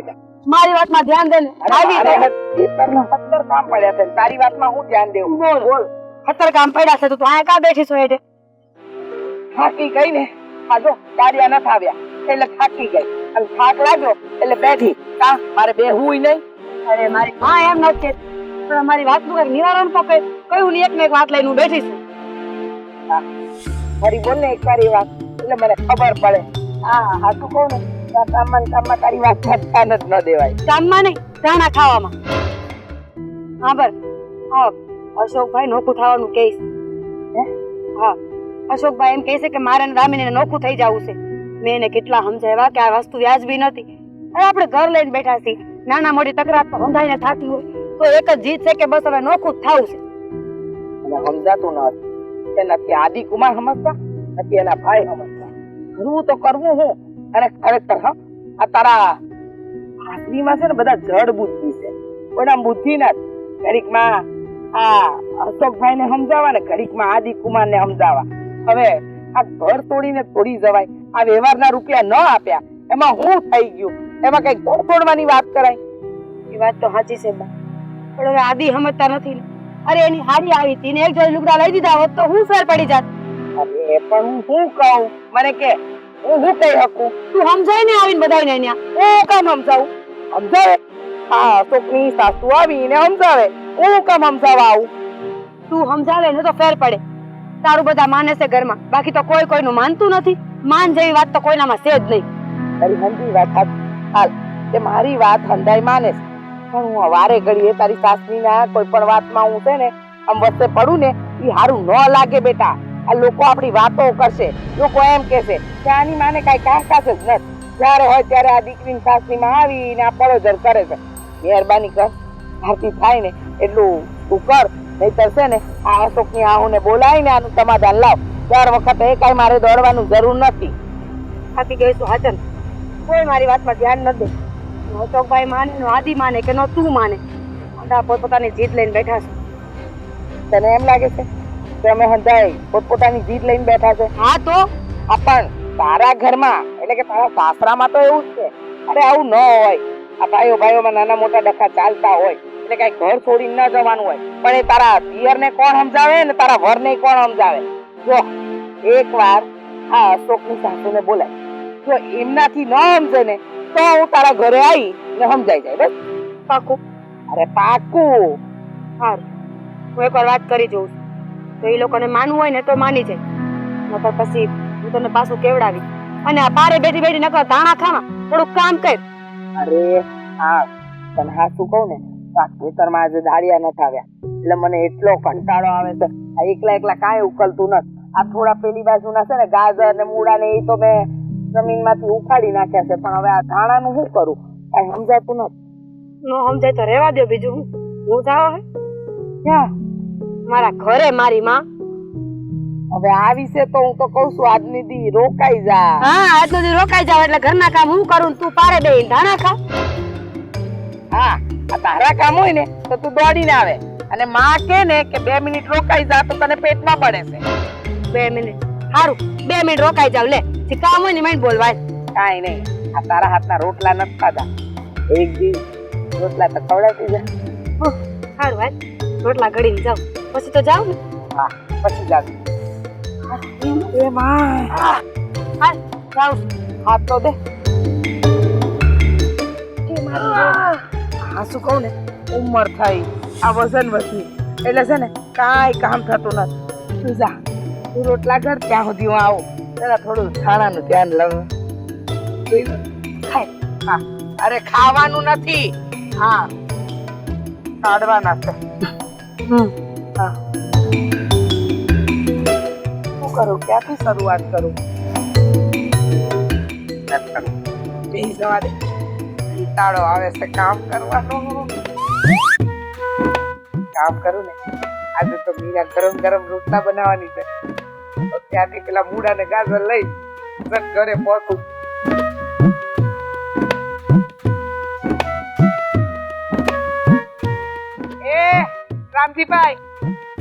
હા બેટા. મારી વાતમાં ધ્યાન દે ને. આવી દે સત્તર કામ પડ્યા છે તારી વાતમાં હું ધ્યાન દેવું? બોલ. બોલ. ખતર કામ પડ્યા છે તો તું આ કા બેઠી છો હેઠે? થાકી ગઈ ને? આ જો કાર્યા નથી આવ્યા. એટલે થાકી ગઈ. અને થાક લાગ્યો એટલે બેઠી. કા મારે બેહવું નહીં? અરે મારી હા એમ ન કહેતી. પણ મારી વાતનું કંઈક નિવારણ તો કઈ કયું ની એક ને એક વાત લઈને હું બેઠી છું. મારી બોલ ને એક તારી વાત. એટલે મને ખબર પડે. હા હા તું કહું ને. કામમાં કામમાં તારી વાત ધ્યાન જ ન દેવાય. કામમાં નહીં ધાણા ખાવામાં. હા બર હા અશોકભાઈ નોખું થવાનું કહીશ. હે? હા અશોકભાઈ એમ કહે છે કે મારે રામીને નોખું થઈ જવું છે. મેં એને કેટલા સમજાવ્યા કે આ વસ્તુ વ્યાજબી નથી. અરે આપણે ઘર લઈને બેઠા છીએ. નાના મોટી તકરાર તો સમજાઈને થતી હોય. તો એક જ જીત છે કે બસ હવે નોખું થવું છે. સમજાતું ન હતું. કે નથી આદિ કુમાર સમજતા નથી એના ભાઈ સમજતા. કરવું તો કરવું હું. અને ખરેખર હા આ તારા આદમીમાં છે ને બધા જડ બુદ્ધિ છે. કોઈના બુદ્ધિ નથી. ઘડીકમાં આ અશોકભાઈ ને સમજાવવા ને ઘડીકમાં આદિ કુમાર ને સમજાવવા. હવે આ ઘર તોડીને તોડી જવાય. આ વ્યવહારના રૂપિયા ન આપ્યા. એમાં હું થઈ ગયું? એમાં કઈ ઘર તોડવાની વાત કરાય? એ વાત તો સાચી છે પણ હવે આદિ સમજતા નથી અરે એની હારી આવી હતી ને એક જોડે લુગડા લઈ દીધા હોત તો હું ફેર પડી જાત. અરે પણ હું શું કહું? મને કે હું કહી શકું? તું સમજાય ને આવીને બધાને અહીંયા. હું કામ સમજાવું? સમજાવે? હા, છોકરી, સાસુ આવીને સમજાવે. હું કામ સમજાવવા આવું? તું સમજાવે ને તો ફેર પડે. તારું બધા માને છે ઘરમાં. બાકી તો કોઈ કોઈનું માનતું નથી. માન જેવી વાત તો કોઈનામાં છે જ નહીં. તારી હંધી વાત હાલ. કે મારી વાત હંધાઈ માને. પણ હું વારે ઘડીએ તારી સાસની ના કોઈ પણ વાતમાં હું છે ને, આમ વચ્ચે પડું ને એ હારું ન લાગે બેટા. આ લોકો આપણી વાતો કરશે. લોકો એમ કહેશે કે આની માને કાંઈ કાકાશ જ નથી. જ્યારે હોય ત્યારે આ દીકરીની સાસરીમાં આવીને આ પડોજર કરે છે. મહેરબાની કર ભારતી થાય ને એટલું તું કર નહીતર છે ને આ અશોકની આહુને બોલાવીને આનું સમાધાન લાવ. ચાર વખતે એ કાંઈ મારે દોડવાનું જરૂર નથી. થાકી ગઈ છું હાચન કોઈ મારી વાતમાં ધ્યાન ન દે. અશોકભાઈ માને નો આદિ માને કે નો તું માને. બધા પોતપોતાની જીત લઈને બેઠા છે. તને એમ લાગે છે કે અમે હંધાઈ પોતપોતાની જીત લઈને બેઠા છે. હા તો? પણ તારા ઘરમાં એટલે કે તારા સાસરામાં તો એવું જ છે. અરે આવું ન હોય. આ ભાઈઓ ભાઈઓમાં નાના મોટા ડખા ચાલતા હોય એટલે કઈ ઘર છોડીને ન જવાનું હોય. પણ એ તારા પિયરને કોણ સમજાવે ને તારા વરને કોણ સમજાવે? જો એકવાર આ અશોકની સાસુને બોલાય. જો એમનાથી ન સમજે ને તો હું તારા ઘરે આવી ને સમજાઈ જાય બસ. પાકું. અરે પાકું. સારું હું એકવાર વાત કરી જોઉં. તો એ લોકોને માનવું હોય ને તો માની જાય. નકર પછી હું તને પાછું કેવડાવી અને આ પારે બેઠી બેઠી નકર ધાણા ખાવા થોડુંક કામ કર. અરે હા તને હાચું કહું ને આ ખેતરમાં આજે દાળિયા નથી આવ્યા. એટલે મને એટલો કંટાળો આવે છે. આ એકલા એકલા કાંઈ ઉકલતું નથી. આ થોડા પેલી બાજુના છે ને ગાજર ને મૂળા ને એ તો મેં જમીનમાંથી ઉખાડી નાખ્યા છે. પણ હવે આ ધાણાનું શું કરું? કાંઈ સમજાતું નથી. નો સમજાય તો રહેવા દો બીજું. હું હું જાવ હે ક્યાં? મારા ઘરે મારી માં. હવે આ વિશે તો હું તો કઉ છું આજની દી રોકાઈ જા. હા આજનો દી રોકાઈ જાવ એટલે ઘરના કામ હું કરું તું પારે બે ધાણા ખા? હા આ તારા કામ હોય ને તો તું દોડીને આવે. અને માં કે ને કે બે મિનિટ રોકાઈ જા તો તને પેટમાં પડે છે. બે મિનિટ. સારું બે મિનિટ રોકાઈ જાવ લે. જે કામ હોય ને મેં બોલવાય. કાંઈ નહીં આ તારા હાથના રોટલા નથી ખાધા. એક દી રોટલા તો ખવડાવી જા. સારું ભાઈ રોટલા ઘડીને જાવ પછી તો જાવ ને? હા પછી જાવ એ માં હા જાવ હાથ તો દે. હા, શું કહું ને? ઉંમર થઈ. આ વજન વધી. એટલે છે ને, કાંઈ કામ થતું નથી. તું જા. તું રોટલા ઘર ત્યાં સુધી હું આવું. જરા થોડું ખાણાનું ધ્યાન લઉં. ખાય. હા. અરે ખાવાનું નથી. હા. કાઢવાના છે. હમ. હા. શું કરું? ક્યાંથી શરૂઆત કરું? બેસી જવા દે કંટાળો આવે છે કામ કરવાનો. કામ કરું ને આજે તો મીરા ગરમ ગરમ રોટલા બનાવવાની છે. ત્યાંથી પેલા મૂળા ને ગાજર લઈ ઘરે પહોંચું. રામજીભાઈ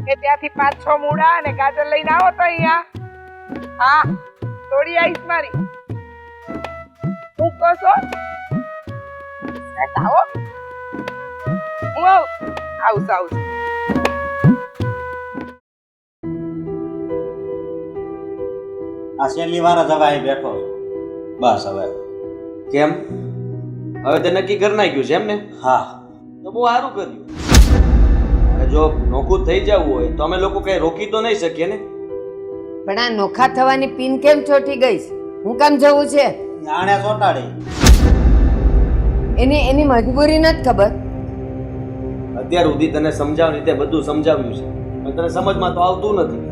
કે ત્યાંથી પાંચ છ મૂળા અને ગાજર લઈને આવો તો અહીંયા. હા થોડી આવીશ મારી. હું કહો છો આવો. હું આવું આવું આવું આ છેલ્લી વાર જ હવે અહીં બેઠો બસ હવે. કેમ? હવે તે નક્કી કરી નાખ્યું છે એમ ને હા. તો બહુ સારું કર્યું. જો નોખું થઈ જવું હોય તો અમે લોકો કઈ રોકી તો નહીં શકીએ ને? પણ આ નોખા થવાની પિન કેમ ચોટી ગઈ હું કામ જવું છે? આણે ચોટાડી. એની એની મજબૂરી નથી ખબર? અત્યાર સુધી તને સમજાવ તે બધું સમજાવ્યું છે. પણ તને સમજમાં તો આવતું નથી.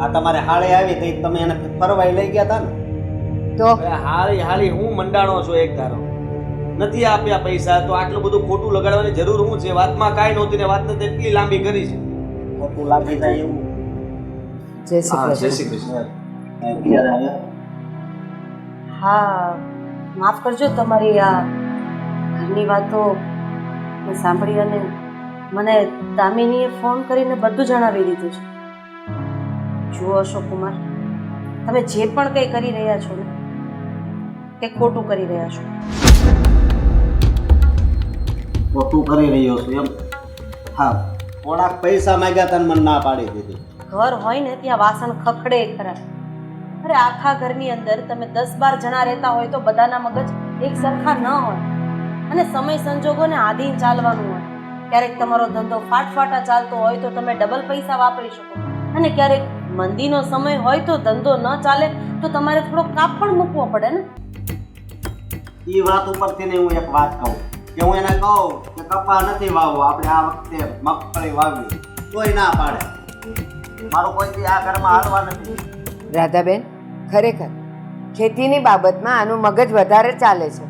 આ તમારે હાળે આવી તઈ તમે એને ફરવાઈ લઈ ગયા હતા ને? તો? હાલી હાલી હું મંડાણો છું એક ધારો. નથી આપ્યા પૈસા તો આટલું બધું ખોટું લગાડવાની જરૂર શું છે? વાતમાં કાંઈ નહોતી ને વાતને તેટલી લાંબી કરી છે. ખોટું લાગી જાય એવું. જય શ્રી કૃષ્ણ જય શ્રી કૃષ્ણ. હા માફ કરજો તમારી આ ઘરની વાતો મેં સાંભળી અને મને દામિનીએ ફોન કરીને બધું જણાવી દીધું છે. જુઓ અશોક કુમાર તમે જે પણ કંઈ કરી રહ્યા છો ને તે ખોટું કરી રહ્યા છો. ખોટું કરી રહ્યો છું એમ. હા થોડાક પૈસા માંગ્યા તને મને ના પાડી દીધી. ઘર હોય ને ત્યાં વાસણ ખખડે ખરા. અરે આખા ઘરની અંદર તમે દસ બાર જણા રહેતા હોય તો બધાના મગજ એક સરખા ન હોય. અને સમય સંજોગોને આધીન ચાલવાનું હોય. ક્યારેક તમારો ધંધો ફાટફાટા ચાલતો હોય તો તમે ડબલ પૈસા વાપરી શકો. અને ક્યારેક મંદીનો સમય હોય તો ધંધો ન ચાલે તો તમારે થોડો કાપ પણ મૂકવો પડે ને. એ વાત ઉપરથી હું એક વાત કહું. કે હું એને કહું કે કપા નથી વાવવો આપણે આ વખતે મગફળી વાવી તોય ના પાડે. મારું કોઈથી આ ઘરમાં હાલવા નથી. રાધાબેન ખરેખર ખેતીની બાબતમાં આનું મગજ વધારે ચાલે છે.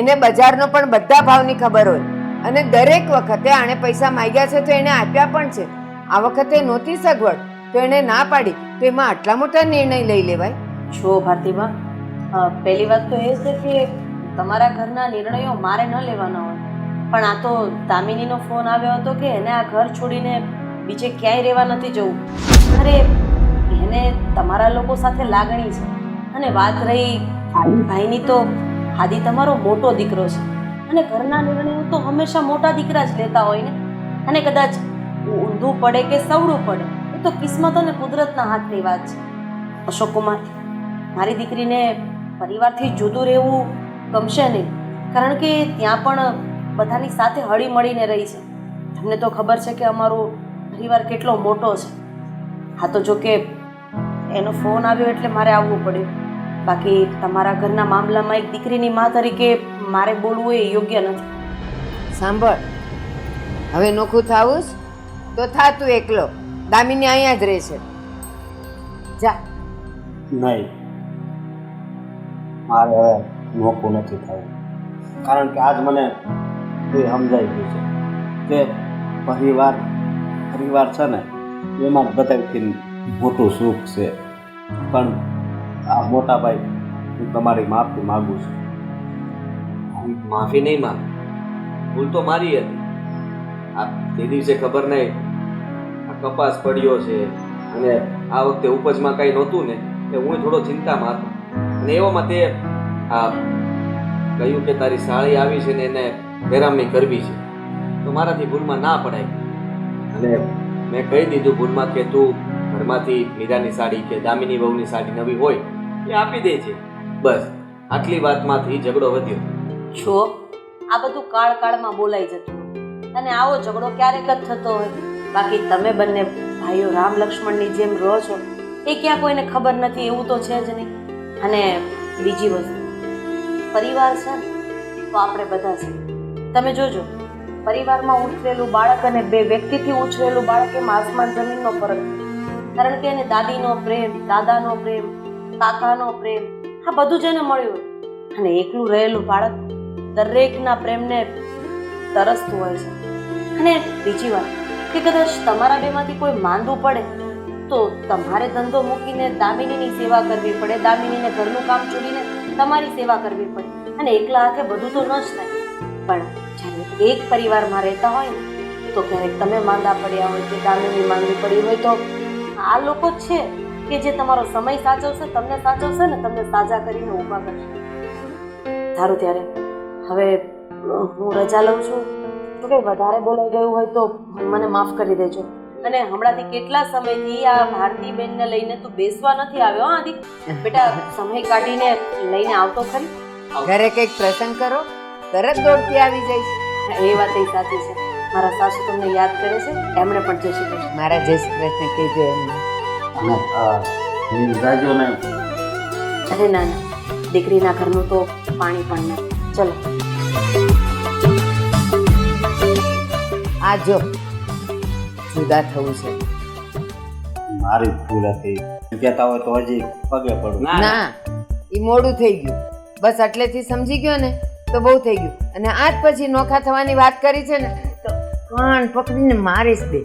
એને બજારનો પણ બધા ભાવની ખબર હોય. અને દરેક વખતે આણે પૈસા માંગ્યા છે તો એને આપ્યા પણ છે. આ વખતે નહોતી સગવડ તો એને ના પાડી તો એમાં આટલા મોટા નિર્ણય લઈ લેવાય. છો ભારતીમાં પહેલી વાત તો એ છે કે તમારા ઘરના નિર્ણયો મારે ન લેવાના હોય. પણ આ તો દામિનીનો ફોન આવ્યો હતો કે એને આ ઘર છોડીને બીજે ક્યાંય રહેવા નથી જવું. અરે, એને તમારા લોકો સાથે લાગણી છે. અને વાત રહી ભાઈની તો હાદી તમારો મોટો દીકરો છે. અને ઘરના નિર્ણયો તો હંમેશા મોટા દીકરા જ લેતા હોય ને. અને કદાચ ઊંધું પડે કે સવડું પડે, એ તો કિસ્મત અને કુદરતના હાથની વાત છે. અશોક કુમાર મારી દીકરીને પરિવારથી જુદું રહેવું ગમશે નહીં. કારણ કે ત્યાં પણ બધાની સાથે હળી મળીને રહી છે. તમને તો ખબર છે કે અમારો પરિવાર કેટલો મોટો છે. હા તો જો કે એનો ફોન આવ્યો એટલે મારે આવવું પડ્યું. બાકી તમારા ઘરના મામલામાં એક દીકરીની મા તરીકે મારે બોલવું એ યોગ્ય નથી. સાંભળ. હવે નોખું થાવું તો થા તું એકલો. દામિની અહીંયા જ રહેશે. જા. નહીં. મારે હવે નોખું નથી થયો. કારણ કે આજ મને એ સમજાઈ ગયું છે કે પરિવાર પરિવાર છે ને એમાં બધાથી મોટું સુખ છે. પણ આ મોટા ભાઈ, હું તમારી માફી માગું છું. માફી નહીં માગ. ભૂલ તો મારી હતી. આ તે દિવસે ખબર નહીં, આ કપાસ પડ્યો છે અને આ વખતે ઉપજમાં કાંઈ નહોતું ને એ હું થોડો ચિંતામાં હતો. અને એવામાં તે આ કહ્યું કે તારી સાળી આવી છે ને એને પેરામણી કરવી છે તો મારાથી ભૂલમાં ના પડાય. અને મેં કહી દીધું ભૂલમાં કે તું ઘરમાંથી મીરાની સાડી કે દામિની વહુની સાડી નવી હોય એ આપી દે છે. બસ આટલી વાતમાંથી ઝઘડો વધ્યો. જો આ બધું કાળ કાળમાં બોલાઈ જતું અને આવો ઝઘડો ક્યારેક જ થતો હોય. બાકી તમે બંને ભાઈઓ રામ લક્ષ્મણની જેમ રહો છો એ ક્યાં કોઈને ખબર નથી એવું તો છે જ નહીં. અને બીજી વસ્તુ પરિવાર છે ને, તો આપણે બધા છે. તમે જોજો, પરિવારમાં ઉછરેલું બાળક અને બે વ્યક્તિથી ઉછરેલું બાળક એમાં આસમાન જમીનનો ફરક કારણ કે એને દાદીનો પ્રેમ, દાદાનો પ્રેમ, કાકાનો પ્રેમ, આ બધું જ એને મળ્યું અને એકલું રહેલું બાળક દરેકના પ્રેમને તરસતું હોય છે. અને બીજી વાત, કે કદાચ તમારા બેમાંથી કોઈ માંદું પડે, તો તમારે ધંધો મૂકીને દામિનીની સેવા કરવી પડે, દામિનીને ઘરનું કામ છોડીને તમારી સેવા કરવી પડે. અને એકલા હાથે બધું તો ન જ થાય. પણ જ્યારે એક પરિવારમાં રહેતા હોય ને તો ક્યારેક તમે માંદા પડ્યા હોય કે દામિની માંગણી પડી હોય તો આ લોકો જ છે કે જે તમારો સમય સાચવશે, તમને સાચવશે ને તમને સાજા કરીને ઊભા કરશે. ધારો ત્યારે હવે હું રજા લઉં છું. તો કંઈ વધારે બોલાઈ ગયું હોય તો મને માફ કરી દેજો. અને હમણાંથી કેટલા સમયથી આ ભારતીબેનને લઈને તું બેસવા નથી આવ્યો હા આદિ? બેટા સમય કાઢીને લઈને આવતો ખરી? ઘરે કંઈક પ્રસંગ કરો તરત દોડતી આવી જઈશ. એ વાત એ સાચી છે. મારા સાસુ તમને યાદ કરે છે એમણે પણ જય શ્રી કૃષ્ણ. મારા જય શ્રી કૃષ્ણ કહેજો એમને. અરે ના ના. દીકરીના ઘરનું તો પાણી પણ નહીં. ચલો. આ જો જુદા થવું છે. મારી ભૂલ હતી. કહેતા હોય તો હજી પગે પડું. ના એ મોડું થઈ ગયું. બસ એટલેથી સમજી ગયો ને તો બહુ થઈ ગયું. અને આજ પછી નોખા થવાની વાત કરી છે ને તો કાન પકડીને મારીશ બે.